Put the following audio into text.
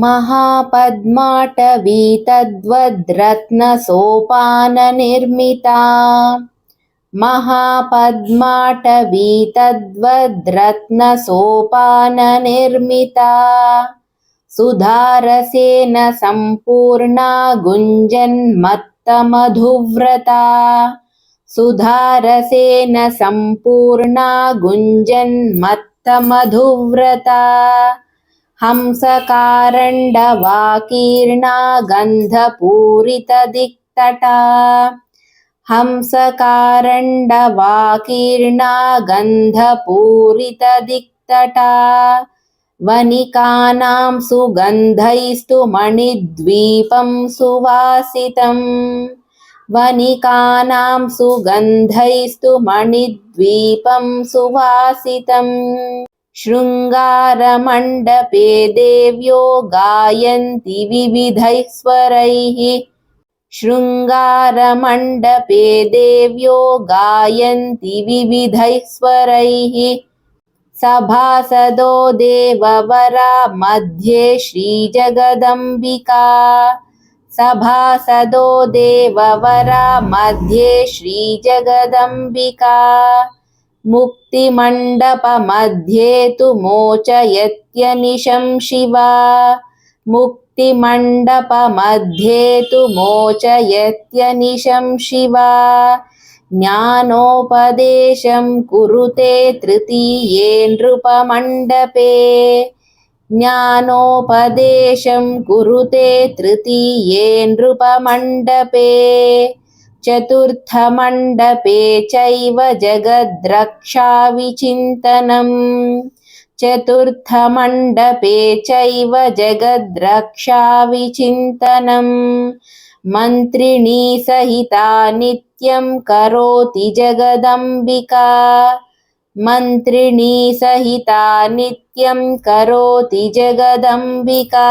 महापद्माटवी तद्वद्रत्नसोपाननिर्मिता महापद्माटवी तद्वद्रत्नसोपाननिर्मिता सुधारसेन सम्पूर्णा गुञ्जन्मत्तमधुव्रता। सुधारसेन सम्पूर्णा गुञ्जन्मत्तमधुव्रता हंसकारण्डवाकीर्णा गन्धपूरितदिक्तटा हंसकारण्डवाकीर्णा गन्धपूरितदिक्तटा वनिकानां सुगन्धैस्तु मणिद्वीपं सुवासितम् वनिकानां सुगन्धैस्तु मणिद्वीपं सुवासितम् शृङ्गारमण्डपे देव्यो गायन्ति विविधैः स्वरैः शृङ्गारमण्डपे देव्यो गायन्ति विविधैः स्वरैः सभासदो देववरा मध्ये श्रीजगदम्बिका। सभासदो देववरा मध्ये श्रीजगदम्बिका मुक्तिमण्डपमध्ये तु मोचयत्यनिशं शिवा। मुक्तिमण्डपमध्ये तु मोचयत्यनिशं शिवा। ज्ञानोपदेशं कुरुते तृतीये नृपमण्डपे। ज्ञानोपदेशं कुरुते तृतीये नृपमण्डपे चतुर्थमण्डपे चैव जगद्रक्षाविचिन्तनम् चतुर्थमण्डपे चैव जगद्रक्षाविचिन्तनम् मन्त्रिणी सहिता नित्यं करोति जगदम्बिका मन्त्रिणी सहिता नित्यं करोति जगदम्बिका